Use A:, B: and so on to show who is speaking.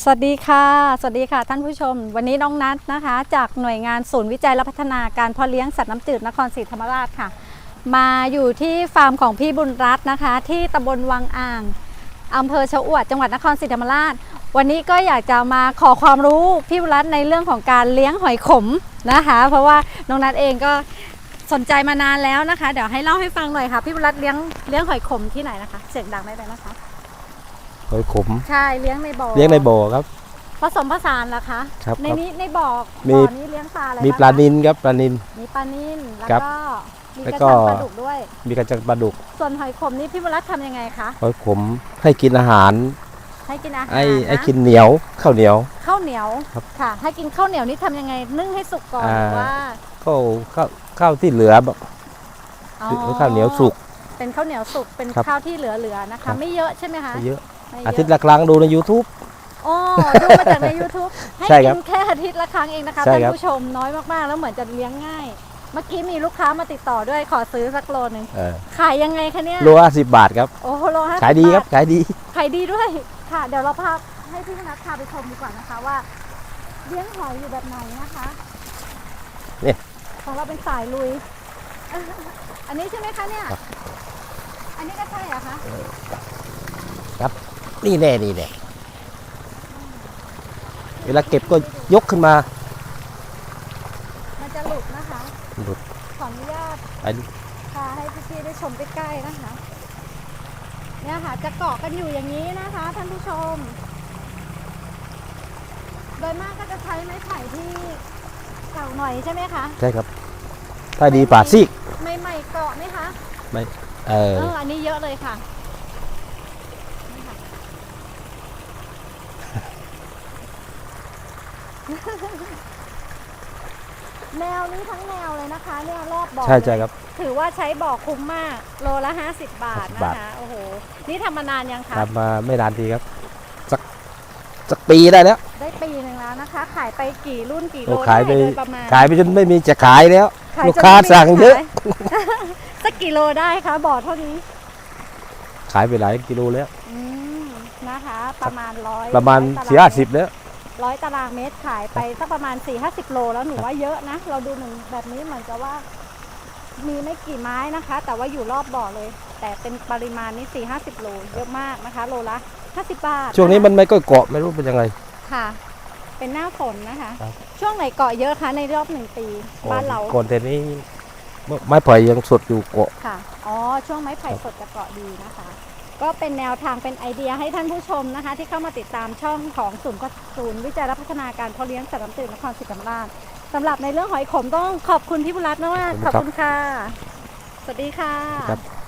A: สวัสดีค่ะ สวัสดีค่ะท่านผู้ชม วันนี้น้องนัทนะคะ จากหน่วยงานศูนย์วิจัยและพัฒนาการเพาะเลี้ยงสัตว์น้ำจืดนครศรีธรรมราชค่ะ มาอยู่ที่ฟาร์มของพี่บุญรัตน์นะคะ ที่ตำบลวังอ่างอำเภอชะอวดจังหวัดนครศรีธรรมราช วันนี้ก็อยากจะมาขอความรู้พี่บุญรัตน์ในเรื่องของการเลี้ยงหอยขมนะคะ เพราะว่าน้องนัทเองก็สนใจมานานแล้วนะคะ เดี๋ยวให้เล่าให้ฟังหน่อยค่ะพี่บุญรัตน์เลี้ยงเลี้ยงหอยขมที่ไหนนะคะ เสียงดังได้ไหมนะคะ
B: หอยขม
A: ใช่เลี้ยงในบ่อ
B: เลี้ยงในบ่อครับ
A: ผสมผสานเหรอคะ
B: ครับ
A: ใน
B: ครับ
A: นี้ในบ่อ
B: มี
A: บ่อนี้เลี้ยงปลาอะไร
B: มี
A: บ้ง
B: ปลา
A: คะ
B: นินครับปลานิน
A: มีปลานินแล้ว
B: ครับ
A: ก็มี
B: แล้ว
A: กระ
B: ก็
A: ชังปลาดุกด้วย
B: มีกระจังปลาดุก
A: ส่วนหอยขมนี่พี่วรัตน์ทำยังไงคะ
B: หอยขมให้กินอาหาร
A: ให้กินอาหาร
B: ไอ้
A: นะ
B: ไอ้กินเหนียวข้าวเหนียว
A: ข้าวเหนียว
B: ครับ
A: ค่ะ ให้กินข้าวเหนียวนี่ทำยังไงนึ่งให้สุกก่อน
B: อ่า
A: หรือว่า
B: ข้าวข้าวข้าวที่เหลือแบบ
A: อ๋อ
B: ข้าวเหนียวสุก
A: เป็นข้าวเหนียวสุกเป็น
B: ครับ
A: ข้าวที่เหลือๆนะ
B: ครั
A: คะ
B: บ
A: ไม่เยอะใช่ไหมคะ
B: เยอะ
A: ไม่
B: อา
A: เย
B: ทิตย์
A: อะ
B: ละครั้งดูใน YouTube
A: อ๋อดูมาจากใน YouTube ให้
B: ใช่ครั
A: กิ
B: บ
A: นแค่อาทิตย์ละครั้งเองนะคะ
B: ใช่
A: ท่าน
B: ครับ
A: ผู้ชมน้อยมากๆ แล้วเหมือนจะเลี้ยงง่าย เมื่อกี้มีลูกค้ามาติดต่อด้วยขอซื้อสักโลนึง
B: เออ
A: ขายยังไงคะเนี่ย
B: โลห้าสิบบาทครับ
A: โอ้โหโลห้าสิ
B: ขายดีครับา
A: ท
B: ขายดี
A: ขายดีด้วยค่ะ เดี๋ยวเราพาให้พี่นัทพาไปชมดีกว่านะคะว่า เลี้ยงหอยอยู่แบบไหนนะคะ
B: เนี่ย
A: ของเราเป็นสายลุย อันนี้ใช่ไหมคะเนี่ย
B: ครับ
A: อันนี้ก็ใช่เหรอะคะ
B: นี่แน่นี่แน่เวลาเก็บก็ยกขึ้นมา
A: มันจะหลุดนะคะ
B: หลุด
A: ขออนุญาต
B: อัน
A: พาให้พี่ๆได้ชมใกล้ๆนะคะ เนี่ยค่ะจะเกาะกันอยู่อย่างนี้นะคะ ท่านผู้ชม โดยมากก็จะใช้ไม้ไผ่ที่เก่าหน่อยใช่ไหมคะ
B: ใช่ครับ ถ้าดีป่าซีก
A: ไม่ใหม่ๆเกาะไหมคะ
B: เออ
A: เอออันนี้เยอะเลยค่ะนี่ค่ะ แนวนี้ทั้งแนวเลยนะคะเนี่ยรอบบ่อ
B: ใช่ใช่
A: เลย
B: ครับ
A: ถือว่าใช้บ่อคุ้มมาก โลละ 50 บาท
B: 50
A: นะ
B: บาท
A: คะโอ้โหนี่ทำมานานยังคะ
B: ทำมาไม่นานทีครับสักสักปีได้แล้ว
A: ได้ปีหนึ่งแล้วนะคะ ขายไปกี่รุ่นกี่โล
B: โอ้ขายไป
A: ด้โดยประมาณ
B: ขายไปจนไม่มีจะขายแล้ว
A: ขยจน
B: ลูกค้า
A: ไม่มี
B: สั่งเยอะ
A: ขาย สักกี่โลได้คะบ่อเท่านี้
B: ขายไปหลายกิโลแล้ว
A: อืมนะคะ ประมาณร้อย
B: ประมาณ
A: อยต
B: สี่
A: ง
B: ห้า
A: เม
B: สิ
A: ต
B: บแล้ว
A: ร้อยตารางเมตรขายไปสักประมาณ 4 5 0 โล แล้วหนูว่าเยอะนะ เราดูหนึ่งแบบนี้เหมือนกับว่ามีไม่กี่ไม้นะคะ แต่ว่าอยู่รอบบ่อเลย แต่เป็นปริมาณนี้4 5 0 โล เยอะมากนะคะ โลละ 50 บาท
B: ช่วงนี้มันไม่ก็เกาะไม่รู้เป็นยังไง
A: ค่ะ เป็นหน้าฝนนะคะ
B: ครับ
A: ช่วงไหนเกาะเยอะคะในรอบหนึ่งปีบ้านเรา
B: ก่อนแต่นี้ไม้ไผ่ยังสดอยู่เกาะ
A: ค่ะ อ๋อ ช่วงไม้ไผ่สดจะเกาะดีนะคะ ก็เป็นแนวทางเป็นไอเดียให้ท่านผู้ชมนะคะ ที่เข้ามาติดตามช่องของศูนย์พัฒศูนย์วิจัยและพัฒนาการเพาะเลี้ยงสัตว์น้ำจืดนครศรีธรรมราชสำหรับในเรื่องหอยขมต้องขอบคุณพี่บุรัตน์มากๆขอบคุณค่ะ สวัสดีค่ะ
B: ครับ